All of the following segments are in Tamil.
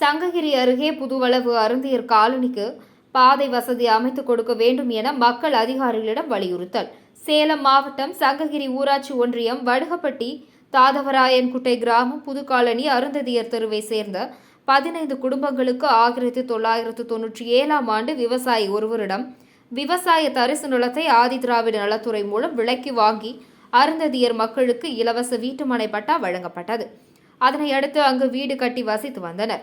சங்ககிரி அருகே புதுவளவு அருந்தியர் காலனிக்கு பாதை வசதி அமைத்துக் கொடுக்க வேண்டும் என மக்கள் அதிகாரிகளிடம் வலியுறுத்தல். சேலம் மாவட்டம் சங்ககிரி ஊராட்சி ஒன்றியம் வடுகப்பட்டி தாதவராயன்குட்டை கிராமம் புதுக்காலனி அருந்ததியர் தெருவை சேர்ந்த பதினைந்து குடும்பங்களுக்கு ஆயிரத்தி தொள்ளாயிரத்து தொன்னூற்றி ஏழாம் ஆண்டு விவசாயி ஒருவரிடம் விவசாய தரிசு நிலத்தை ஆதி திராவிட நலத்துறை மூலம் விலைக்கு வாங்கி அருந்ததியர் மக்களுக்கு இலவச வீட்டுமனை பட்டா வழங்கப்பட்டது. அதனை அடுத்து அங்கு வீடு கட்டி வசித்து வந்தனர்.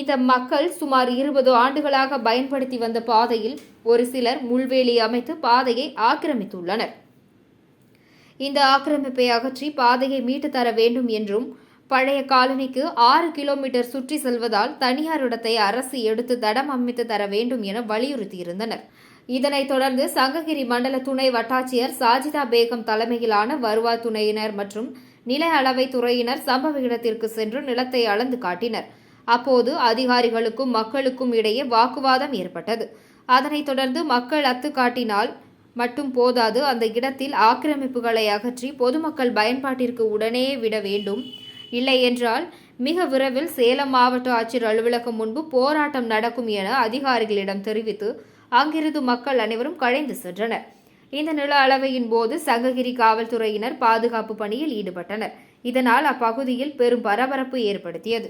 இந்த மக்கள் சுமார் இருபது ஆண்டுகளாக பயன்படுத்தி வந்த பாதையில் ஒரு சிலர் முள்வேலி அமைத்து பாதையை ஆக்கிரமித்துள்ளனர். இந்த ஆக்கிரமிப்பை அகற்றி பாதையை மீட்டு தர வேண்டும் என்றும் பழைய காலனிக்கு ஆறு கிலோமீட்டர் சுற்றி செல்வதால் தனியார் இடத்தை அரசு எடுத்து தடம் அமைத்து தர வேண்டும் என வலியுறுத்தியிருந்தனர். இதனைத் தொடர்ந்து சங்ககிரி மண்டல துணை வட்டாட்சியர் சாஜிதா பேகம் தலைமையிலான வருவாய் துணையினர் மற்றும் நில அளவை துறையினர் சம்பவ இடத்திற்கு சென்று நிலத்தை அளந்து காட்டினர். அப்போது அதிகாரிகளுக்கும் மக்களுக்கும் இடையே வாக்குவாதம் ஏற்பட்டது. அதனைத் தொடர்ந்து மக்கள் அத்து காட்டினால் மட்டும் போதாது அந்த இடத்தில் ஆக்கிரமிப்புகளை அகற்றி பொதுமக்கள் பயன்பாட்டிற்கு உடனே விட வேண்டும். இல்லை என்றால் மிக விரைவில் சேலம் மாவட்ட ஆட்சியர் அலுவலகம் முன்பு போராட்டம் நடக்கும் என அதிகாரிகளிடம் தெரிவித்து அங்கிருந்து மக்கள் அனைவரும் கழைந்து சென்றனர். இந்த நில அளவையின் போது சங்ககிரி காவல்துறையினர் பாதுகாப்பு பணியில் ஈடுபட்டனர். இதனால் அப்பகுதியில் பெரும் பரபரப்பு ஏற்படுத்தியது.